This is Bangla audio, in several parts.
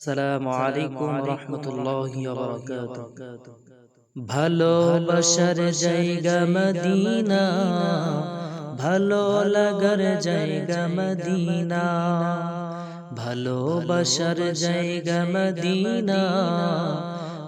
সালামু আলাইকুম রহমতুল্লাহ ভালোবাসার জায়গা মদিনা। ভালো লাগার জায়গা মদিনা। ভালোবাসার জায়গা মদিনা।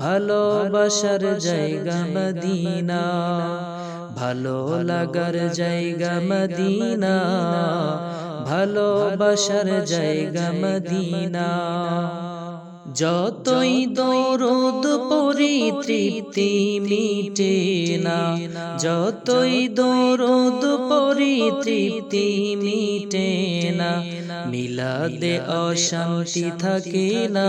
ভালোবাসার জায়গা মদিনা। ভালো লাগার জায়গা মদিনা। ভালোবাসার জায়গা মদিনা। যতই দরদ পরি তৃপ্তি মিটে না, যতই দরদ পরি তৃপ্তি মিটে না, মিলাদে অশান্তি থাকে না।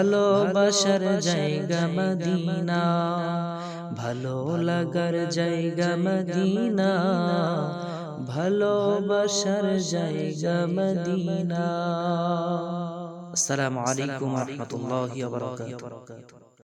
ভালোবাসার জায়গা মদিনা ভালো লাগার জায়গা মদিনা ভালোবাসার জায়গা মদিনা। আসসালামু আলাইকুম রহমতুল্লাহ